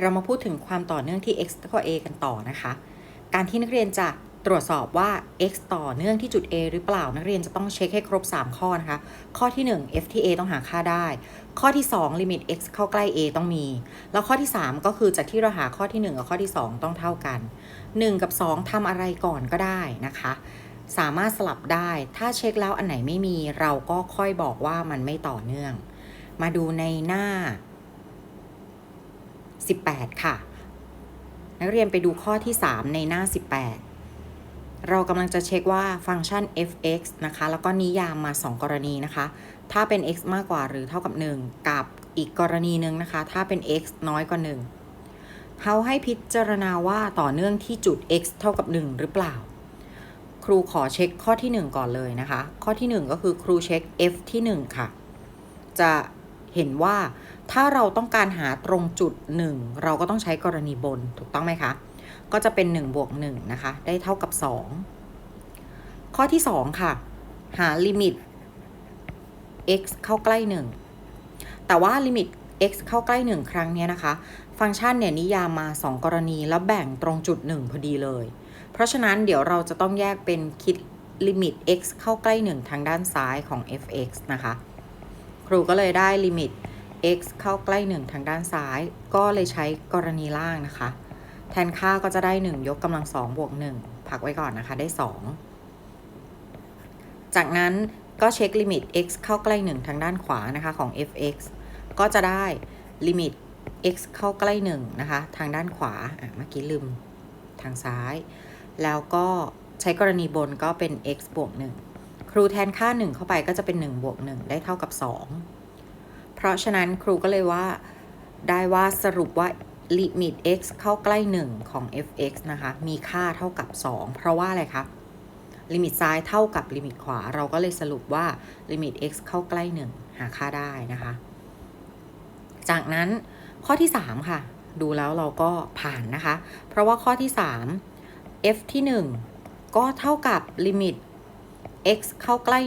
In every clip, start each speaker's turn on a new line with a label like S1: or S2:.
S1: เรามาพูดถึงความต่อเนื่องที่ x เท่ากับ a กันต่อนะคะ การที่นักเรียนจะตรวจสอบว่า x ต่อเนื่องที่จุด a หรือเปล่า นักเรียนจะต้องเช็คให้ครบ 3 ข้อนะคะ ข้อที่ 1 f ที่ a ต้องหาค่าได้ ข้อที่ 2 ลิมิต x เข้าใกล้ a ต้องมี แล้วข้อที่ 3 ก็คือจากที่เราหาข้อที่ 1 กับข้อที่ 2 ต้องเท่ากัน 1 กับ 2ทำอะไรก่อนก็ได้นะคะ สามารถสลับได้ ถ้าเช็คแล้วอันไหนไม่มี เราก็ค่อยบอกว่ามันไม่ต่อเนื่อง มาดูในหน้า 18 ค่ะ นักเรียนไปดูข้อที่ 3 ในหน้า 18 เรากำลังจะเช็คว่าฟังก์ชัน f(x) นะคะ แล้วก็นิยามมา 2 กรณีนะคะ ถ้าเป็น x มากกว่าหรือเท่ากับ 1 กับอีกกรณีหนึ่งนะคะ ถ้าเป็น x น้อยกว่า 1เขาให้พิจารณาว่าต่อเนื่องที่จุด x เท่ากับ 1 หรือเปล่า ครูขอเช็คข้อที่ 1 ก่อนเลยนะคะ ข้อที่ 1 ก็คือครูเช็ค f ที่ 1 ค่ะ จะ เห็นว่าถ้าเราต้องการหาตรงจุด 1 เราก็ต้องใช้กรณีบนถูกต้องไหมคะ ก็จะเป็น 1 บวก 1 นะคะ ได้เท่ากับ 2 ข้อที่ 2 ค่ะ หาลิมิต x เข้าใกล้ 1 แต่ว่าลิมิต x เข้าใกล้ 1 ครั้งเนี้ยนะคะ ฟังก์ชันเนี่ยนิยามมา 2 กรณีแล้วแบ่งตรงจุด 1 พอดีเลย เพราะฉะนั้นเดี๋ยวเราจะต้องแยกเป็นคิดลิมิต x เข้าใกล้ 1 ทางด้านซ้ายของ f(x) นะคะ ครูก็เลยได้ลิมิต x เข้าใกล้ 1 ทางด้านซ้าย ก็เลยใช้กรณีล่างนะคะ แทนค่าก็จะได้ 1 ยกกำลัง2บวก1พักไว้ก่อนนะคะได้ 2 จากนั้นก็เช็คลิมิต x เข้าใกล้ 1 ทางด้านขวานะคะของ f(x) ก็จะได้ลิมิต x เข้าใกล้1นะคะทางด้านขวาอะเมื่อกี้ลืมทางซ้าย แล้วก็ใช้กรณีบนก็เป็น x บวก1 รูแทนค่า 1 เข้าไปก็จะเป็น1บวก1ได้เท่ากับ 2 เพราะฉะนั้นครูก็เลยว่าได้ว่าสรุปว่าลิมิต x เข้าใกล้ 1 ของ f(x) นะคะ มีค่าเท่ากับ 2 เพราะว่าอะไรคะลิมิตซ้ายเท่ากับลิมิตขวา เราก็เลยสรุปว่าลิมิต x เข้าใกล้ 1 หาค่าได้นะคะ จากนั้นข้อที่ 3 ค่ะ ดูแล้วเราก็ผ่านนะคะ เพราะว่าข้อที่ 3 f ที่ 1 ก็เท่ากับลิมิต x เข้าใกล้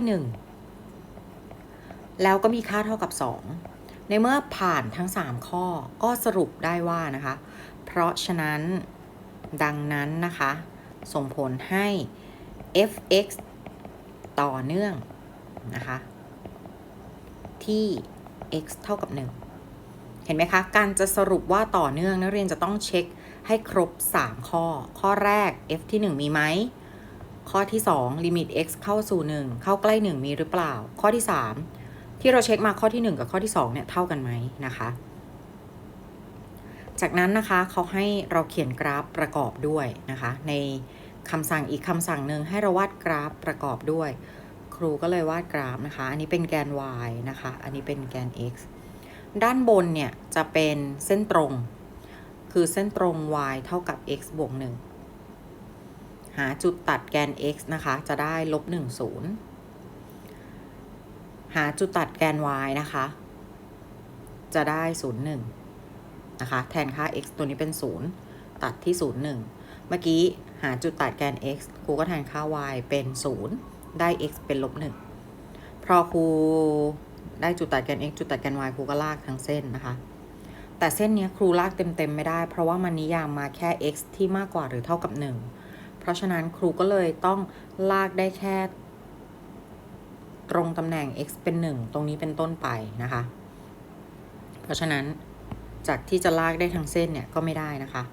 S1: 1 แล้วก็มีค่าเท่ากับ 2 ในเมื่อผ่านทั้ง 3 ข้อก็สรุปได้ว่านะคะ เพราะฉะนั้นดังนั้นนะคะ ส่งผลให้ f(x) ต่อเนื่องนะคะ ที่ x เท่ากับ 1 เห็นไหมคะ การจะสรุปว่าต่อเนื่องนักเรียนจะต้องเช็คให้ครบ 3 ข้อ ข้อแรก f ที่ 1 มีไหม ข้อที่2ลิมิต x เข้าสู่ 1 เข้าใกล้ 1 มีหรือเปล่า ข้อที่ 3 ที่เราเช็คมาข้อที่ 1 กับข้อที่2เนี่ยเท่ากันไหมนะคะ จากนั้นนะคะเขาให้เราเขียนกราฟประกอบด้วยนะคะ ในคำสั่งอีกคำสั่งหนึ่งให้เราวาดกราฟประกอบด้วย ครูก็เลยวาดกราฟนะคะ อันนี้เป็นแกน y นะคะ อันนี้เป็นแกน x ด้านบนเนี่ยจะเป็นเส้นตรง คือเส้นตรง y เท่ากับ x บวก1 หาจุดตัดแกน x นะคะ จะได้ลบ1 0หาจุดตัดแกน y นะคะ จะได้0 1นะคะ แทนค่า x ตัวนี้เป็น0ตัดที่0 1เมื่อกี้หาจุดตัดแกน x ครูก็แทนค่า y เป็น0ได้ x เป็นลบ1พอครูได้จุดตัดแกน x จุดตัดแกน y ครูก็ลากทั้งเส้นนะคะ แต่เส้นนี้ครูลากเต็มๆไม่ได้ เพราะว่ามันนิยามมาแค่ x ที่มากกว่าหรือเท่ากับ 1 เพราะฉะนั้นครูก็เลยต้องลากได้แค่ ตรงตำแหน่ง x เป็น 1 ตรงนี้เป็นต้นไปนะคะ เพราะฉะนั้นจากที่จะลากได้ทั้งเส้นเนี่ยก็ไม่ได้นะคะ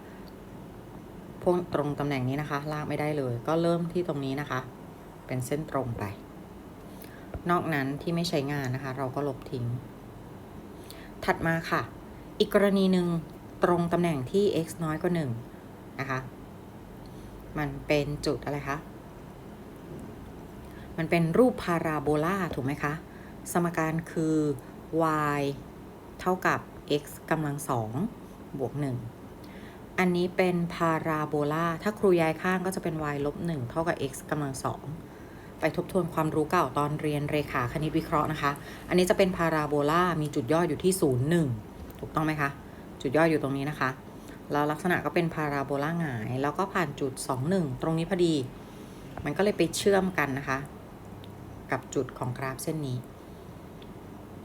S1: พวกตรงตำแหน่งนี้นะคะ ลากไม่ได้เลย ก็เริ่มที่ตรงนี้นะคะ เป็นเส้นตรงไป นอกนั้นที่ไม่ใช้งานนะคะ เราก็ลบทิ้ง ถัดมาค่ะ อีกกรณีหนึ่งตรงตำแหน่งที่ x น้อยกว่า1นะคะ มันเป็นจุดอะไรคะ มันเป็นรูปพาราโบลาถูกไหมคะ สมการคือ y เท่ากับ x กำลังสองบวก1อันนี้เป็นพาราโบลา ถ้าครูย้ายข้างก็จะเป็น y ลบ1เท่ากับ x กำลังสองไปทบทวนความรู้เก่าตอนเรียนเรขาคณิตวิเคราะห์นะคะ อันนี้จะเป็นพาราโบลา มีจุดย่ออยู่ที่ 0 1 ถูกต้องไหมคะ จุดย่ออยู่ตรงนี้นะคะ แล้วลักษณะก็เป็นพาราโบลาหงาย แล้วก็ผ่านจุด 2 1 ตรงนี้พอดี มันก็เลยไปเชื่อมกันนะคะ กับจุดของกราฟเส้นนี้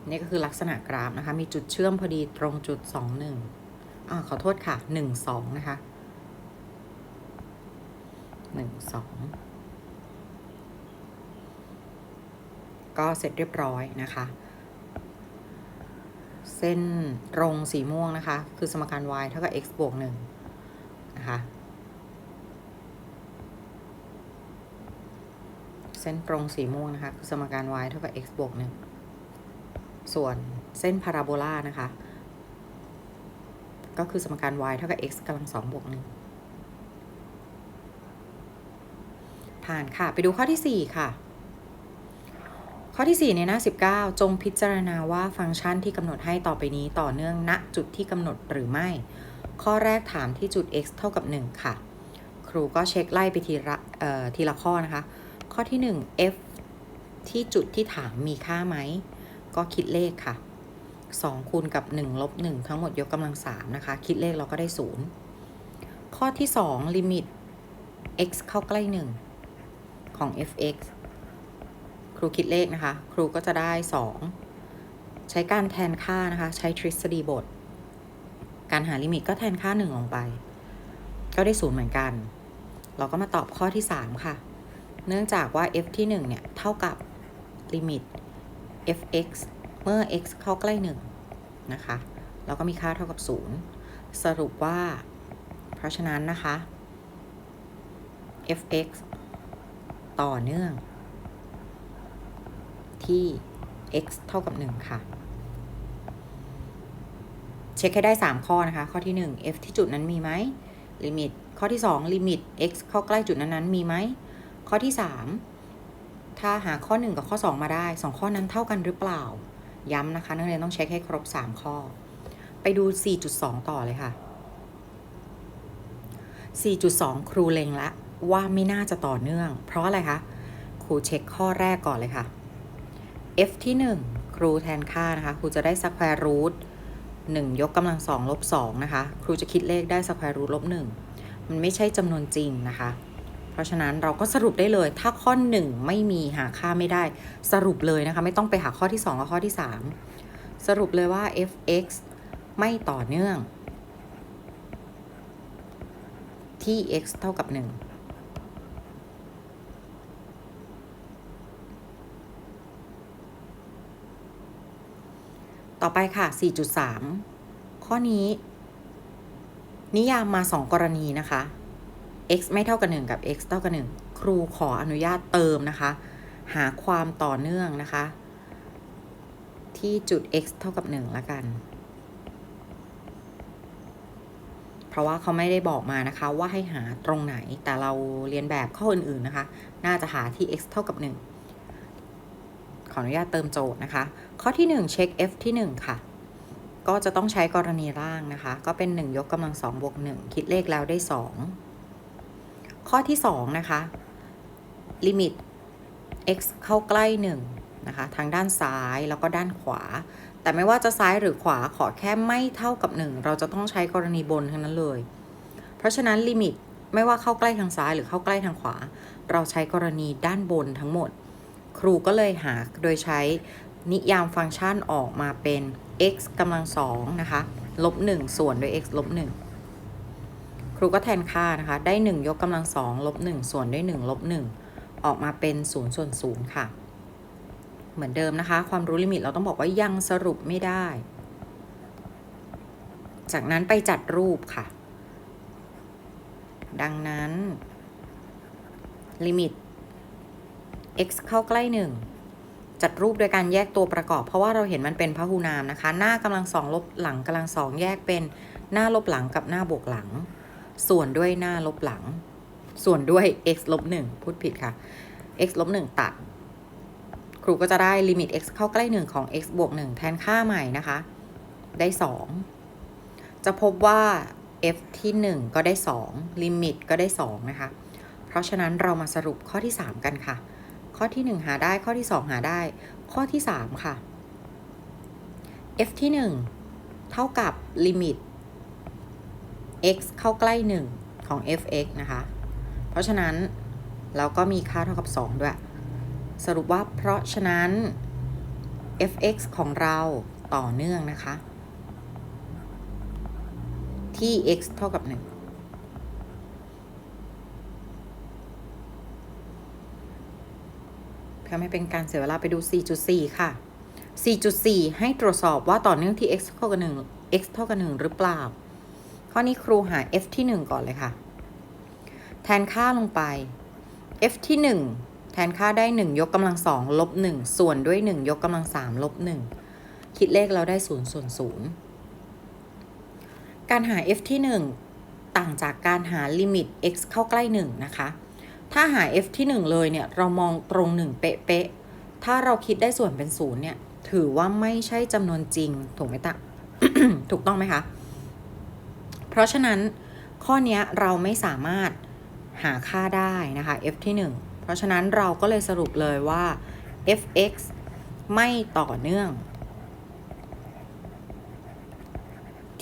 S1: นี่ก็คือลักษณะกราฟนะคะ มีจุดเชื่อมพอดีตรงจุด 2 1อ่าขอโทษค่ะหนึ่งสองนะคะหนึ่งสองก็เสร็จเรียบร้อยนะคะ เส้นตรงสีม่วงนะคะ คือสมการ y เท่ากับ x บวกหนึ่งนะคะ เส้นตรงสีม่วงนะคะ คือสมการ y เท่ากับ x บวกหนึ่งส่วนเส้นพาราโบลานะคะ ก็คือสมการ y เท่ากับ x กำลังสองบวกหนึ่งผ่านค่ะ ไปดูข้อที่ 4 ค่ะ ข้อที่ 4 ในหน้า 19 จงพิจารณาว่าฟังก์ชันที่กำหนดให้ต่อไปนี้ต่อเนื่องณจุดที่กำหนดหรือไม่ ข้อแรกถามที่จุด x เท่ากับ 1 ค่ะ ครูก็เช็คไล่ไปทีละทีละข้อนะคะ ข้อที่ 1 f ที่จุดที่ถามมีค่าไหม ก็คิดเลขค่ะ 2 คูณกับ 1 ลบ 1 ทั้งหมดยกกำลัง 3 นะคะ คิดเลขเราก็ได้ 0 ข้อที่ 2 ลิมิต x เข้าใกล้ 1 ของ fx รูคิดเลขนะคะ ครูก็จะได้ 2 ใช้การแทนค่านะคะ ใช้ทฤษฎีบท การหาลิมิตก็แทนค่า 1 ลงไป ก็ได้0เหมือนกัน เราก็มาตอบข้อที่ 3 ค่ะ เนื่องจากว่า f ที่ 1 เนี่ย เท่ากับลิมิต fx เมื่อ x เข้าใกล้ 1 นะคะ เราก็มีค่าเท่ากับ 0 สรุปว่า เพราะฉะนั้นนะคะ fx ต่อเนื่อง ที่ x เท่ากับ 1 ค่ะ เช็คให้ได้ 3 ข้อนะคะ ข้อที่ 1 f ที่จุดนั้นมีไหมลิมิต ข้อที่ 2 ลิมิต x เข้าใกล้จุดนั้นๆมีไหม ข้อที่ 3 ถ้าหาข้อ 1 กับข้อ 2 มาได้ 2 ข้อนั้นเท่ากันหรือเปล่า ย้ำนะคะนักเรียนต้องเช็คให้ครบ 3 ข้อ ไปดู 4.2 ต่อเลยค่ะ 4.2 ครูเล็งละว่าไม่น่าจะต่อเนื่อง เพราะอะไรคะ ครูเช็คข้อแรกก่อนเลยค่ะ f ที่1ครูแทนค่านะคะ ครูจะได้สแควร์รูท1ยกกำลัง2ลบ2นะคะ ครูจะคิดเลขได้สแควร์รูทลบ1มันไม่ใช่จำนวนจริงนะคะ เพราะฉะนั้นเราก็สรุปได้เลย ถ้าข้อ 1 ไม่มีหาค่าไม่ได้ สรุปเลยนะคะ ไม่ต้องไปหาข้อที่ 2 กับข้อที่ 3 สรุปเลยว่า f(x) ไม่ต่อเนื่อง ที่ x เท่ากับ 1 ต่อไปค่ะ 4.3 ข้อนี้ นิยามมา 2 กรณีนะคะ x ไม่เท่ากับ 1 กับ x เท่ากับ 1 ครูขออนุญาตเติมนะคะ หาความต่อเนื่องนะคะ ที่จุด x เท่ากับ 1 ละกัน เพราะว่าเขาไม่ได้บอกมานะคะว่าให้หาตรงไหนแต่เราเรียนแบบข้ออื่นๆนะคะ น่าจะหาที่ x เท่ากับ 1 ขออนุญาตเติมโจทย์นะคะ ข้อที่ 1 เช็ค f ที่ 1 ค่ะ ก็จะต้องใช้กรณีร่างนะคะ ก็เป็น 1 ยกกำลัง2บวก1คิดเลขแล้วได้ 2 ข้อที่ 2 นะคะ ลิมิต x เข้าใกล้ 1 นะคะ ทางด้านซ้ายแล้วก็ด้านขวา แต่ไม่ว่าจะซ้ายหรือขวาขอแค่ไม่เท่ากับ 1 เราจะต้องใช้กรณีบนทั้งนั้นเลย เพราะฉะนั้นลิมิตไม่ว่าเข้าใกล้ทางซ้ายหรือเข้าใกล้ทางขวา เราใช้กรณีด้านบนทั้งหมด ครูก็เลยหาโดยใช้นิยามฟังก์ชันออกมาเป็น x กำลังสองนะคะลบ1ส่วนด้วย x ลบ1ครูก็แทนค่านะคะ ได้ 1 ยกกำลังสองลบ1ส่วนด้วย1ลบ1ออกมาเป็น0ส่วน0ค่ะ เหมือนเดิมนะคะ ความรู้ลิมิตเราต้องบอกว่ายังสรุปไม่ได้ จากนั้นไปจัดรูปค่ะ ดังนั้น ลิมิต x เข้าใกล้ 1 จัดรูปโดยการแยกตัวประกอบ เพราะว่าเราเห็นมันเป็นพหูนามนะคะ หน้ากำลังสองลบหลังกำลังสองแยกเป็นหน้าลบหลังกับหน้าบวกหลัง ส่วนด้วยหน้าลบหลัง ส่วนด้วย x ลบ1พูดผิดค่ะ x ลบ1ตัด ครูก็จะได้ลิมิต x เข้าใกล้ 1 ของ x บวก1แทนค่าใหม่นะคะ ได้ 2 จะพบว่า f ที่ 1 ก็ได้ 2 ลิมิตก็ได้ 2 นะคะ เพราะฉะนั้นเรามาสรุปข้อที่ 3 กันค่ะ ข้อที่ 1 หาได้ข้อที่ 2 หาได้ ข้อที่ 3 ค่ะ f ที่ 1 เท่ากับลิมิต x เข้าใกล้ 1 ของ fx นะคะ เพราะฉะนั้นเราก็มีค่าเท่ากับ 2 ด้วย สรุปว่าเพราะฉะนั้น fx ของเราต่อเนื่องนะคะ ที่ x เท่ากับ 1 เพื่อไม่เป็นการเสียเวลาไปดู 4.4 ค่ะ 4.4 ให้ตรวจสอบว่าต่อเนื่องที่ x เท่ากับ1 x เท่ากับ1หรือเปล่า ข้อนี้ครูหา f ที่ 1 ก่อนเลยค่ะ แทนค่าลงไป f ที่ 1 แทนค่าได้ 1 ยกกำลัง2ลบ1ส่วนด้วย 1 ยกกำลัง3ลบ1คิดเลขเราได้0ส่วน0การหา f ที่ 1 ต่างจากการหาลิมิต x เข้าใกล้ 1 นะคะ ถ้าหา f ที่ 1 เลยเนี่ย เรามองตรง 1 เป๊ะๆ ถ้าเราคิดได้ส่วนเป็น0เนี่ย ถือว่าไม่ใช่จำนวนจริง ถูกไหมตะ ถูกต้องไหมคะ เพราะฉะนั้นข้อนี้เราไม่สามารถหาค่าได้นะคะ f ที่ 1 เพราะฉะนั้นเราก็เลยสรุปเลยว่า f(x) ไม่ต่อเนื่อง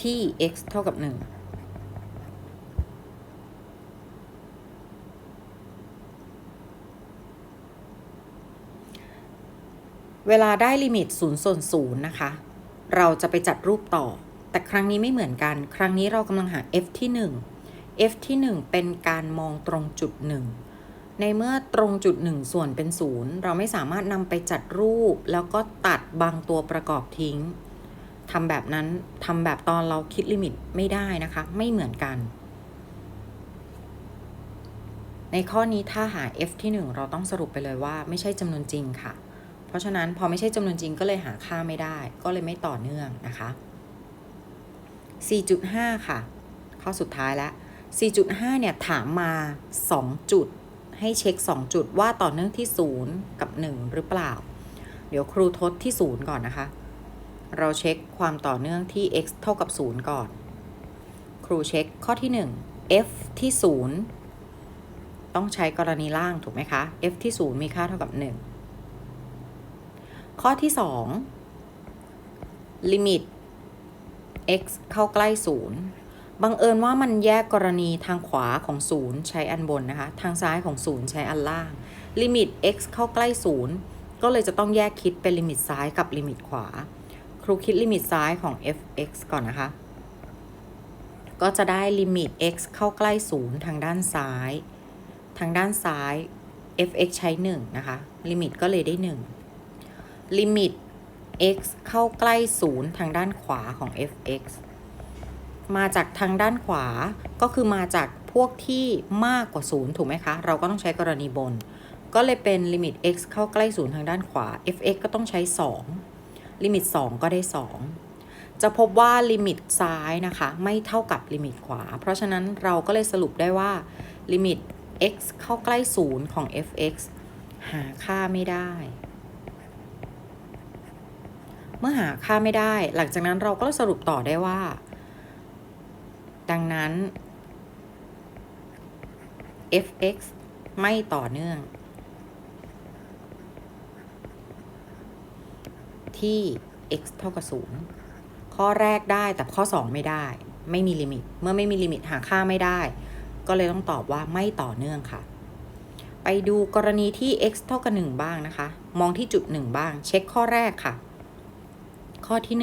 S1: ที่ x เท่ากับ 1 เวลาได้ลิมิต0ส่วน0นะคะ เราจะไปจัดรูปต่อ แต่ครั้งนี้ไม่เหมือนกัน ครั้งนี้เรากำลังหา f ที่ 1 f ที่ 1 เป็นการมองตรงจุด 1 ในเมื่อตรงจุด 1 ส่วนเป็น 0 เราไม่สามารถนำไปจัดรูป แล้วก็ตัดบางตัวประกอบทิ้งทำแบบนั้นทำแบบตอนเราคิดลิมิตไม่ได้นะคะ ไม่เหมือนกัน ในข้อนี้ถ้าหา f ที่ 1 เราต้องสรุปไปเลยว่าไม่ใช่จำนวนจริงค่ะ เพราะฉะนั้นพอไม่ใช่จำนวนจริงก็เลยหาค่าไม่ได้ ก็เลยไม่ต่อเนื่องนะคะ 4.5 ค่ะ ข้อสุดท้ายแล้ว 4.5 เนี่ยถามมา 2 จุด ให้เช็ค 2 จุดว่าต่อเนื่องที่ 0 กับ 1 หรือเปล่า เดี๋ยวครูทดที่ 0 ก่อนนะคะ เราเช็คความต่อเนื่องที่ x เท่ากับ 0 ก่อน ครูเช็คข้อที่ 1 f ที่ 0 ต้องใช้กรณีล่างถูกไหมคะ f ที่ 0 มีค่าเท่ากับ 1 ข้อที่2ลิมิต x เข้าใกล้ 0 บังเอิญว่ามันแยกกรณีทางขวาของ 0 ใช้อันบนนะคะ ทางซ้ายของ 0 ใช้อันล่างลิมิต x เข้าใกล้ 0 ก็เลยจะต้องแยกคิดเป็นลิมิตซ้ายกับลิมิตขวา ครูคิดลิมิตซ้ายของ f(x) ก่อนนะคะ ก็จะได้ลิมิต x เข้าใกล้ 0 ทางด้านซ้าย ทางด้านซ้าย f(x) ใช้ 1 นะคะ ลิมิตก็เลยได้ 1 ลิมิต x เข้าใกล้0ทางด้านขวาของ f(x) มาจากทางด้านขวาก็คือมาจากพวกที่มากกว่า0ถูกไหมคะ เราก็ต้องใช้กรณีบน ก็เลยเป็นลิมิต x เข้าใกล้0ทางด้านขวา f(x) ก็ต้องใช้ 2 ลิมิต 2 ก็ได้ 2 จะพบว่าลิมิตซ้ายนะคะ ไม่เท่ากับลิมิตขวา เพราะฉะนั้นเราก็เลยสรุปได้ว่าลิมิต x เข้าใกล้0ของ f(x) หาค่าไม่ได้ เมื่อหาค่าไม่ได้ หลังจากนั้นเราก็สรุปต่อได้ว่า ดังนั้น f(x) ไม่ต่อเนื่อง ที่ x เท่ากับ 0 ข้อแรกได้แต่ข้อ 2 ไม่ได้ ไม่มีลิมิต เมื่อไม่มีลิมิตหาค่าไม่ได้ ก็เลยต้องตอบว่าไม่ต่อเนื่องค่ะ ไปดูกรณีที่ x เท่ากับ 1 บ้างนะคะ มองที่จุด 1 บ้าง เช็คข้อแรกค่ะ ข้อที่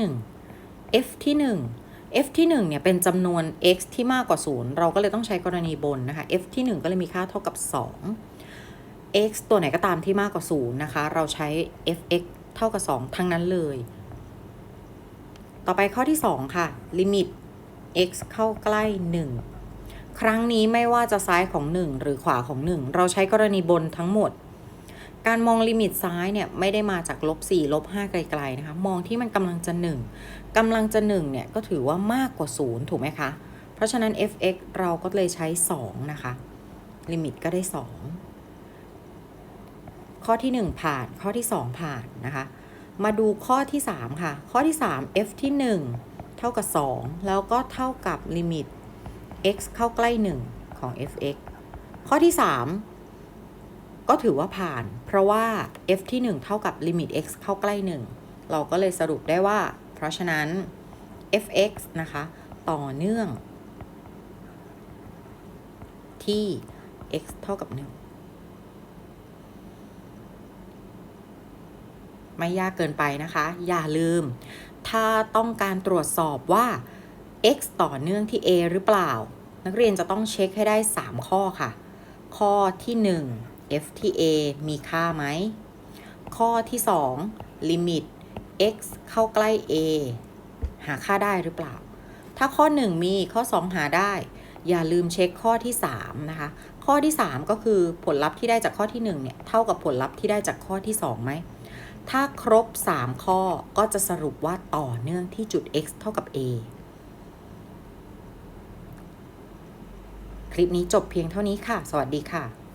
S1: 1 f ที่ 1 f ที่1เนี่ยเป็นจำนวน x ที่มากกว่า 0 เราก็เลยต้องใช้กรณีบนนะคะ f ที่ 1 ก็เลยมีค่าเท่ากับ 2 x ตัวไหนก็ตามที่มากกว่า 0 นะคะ เราใช้ f(x) เท่ากับ 2 ทั้งนั้นเลย ต่อไปข้อที่ 2 ค่ะลิมิต x เข้าใกล้ 1 ครั้งนี้ไม่ว่าจะซ้ายของ 1 หรือขวาของ 1 เราใช้กรณีบนทั้งหมด การมองลิมิตซ้ายเนี่ยไม่ได้มาจากลบ4ลบ5ไกลๆนะคะ มองที่มันกำลังจะ1กำลังจะ1เนี่ยก็ถือว่ามากกว่า 0 ถูกไหมคะ เพราะฉะนั้น f(x) เราก็เลยใช้ 2 นะคะ ลิมิตก็ได้ 2 ข้อที่ 1 ผ่านข้อที่ 2 ผ่านนะคะ มาดูข้อที่ 3 ค่ะ ข้อที่ 3 f ที่ 1 เท่ากับ 2 แล้วก็เท่ากับลิมิต x เข้าใกล้ 1 ของ f(x) ข้อที่ 3 ก็ถือว่าผ่าน เพราะว่า f ที่ 1 เท่ากับลิมิต x เข้าใกล้ 1 เราก็เลยสรุปได้ว่า เพราะฉะนั้น f(x) นะคะ ต่อเนื่องที่ x เท่ากับ 1 ไม่ยากเกินไปนะคะ อย่าลืม ถ้าต้องการตรวจสอบว่า x ต่อเนื่องที่ a หรือเปล่า นักเรียนจะต้องเช็คให้ได้ 3 ข้อค่ะ ข้อที่ 1 f ที่ a มีค่าไหม ข้อที่ 2 ลิมิต x เข้าใกล้ a หาค่าได้หรือเปล่า ถ้าข้อ 1 มีข้อ 2 หาได้ อย่าลืมเช็คข้อที่ 3 นะคะ ข้อที่ 3 ก็คือผลลัพธ์ที่ได้จากข้อที่ 1 เนี่ยเท่ากับผลลัพธ์ที่ได้จากข้อที่ 2 ไหม ถ้าครบ 3 ข้อก็จะสรุปว่าต่อเนื่องที่จุด x เท่ากับ a คลิปนี้จบเพียงเท่านี้ค่ะ สวัสดีค่ะ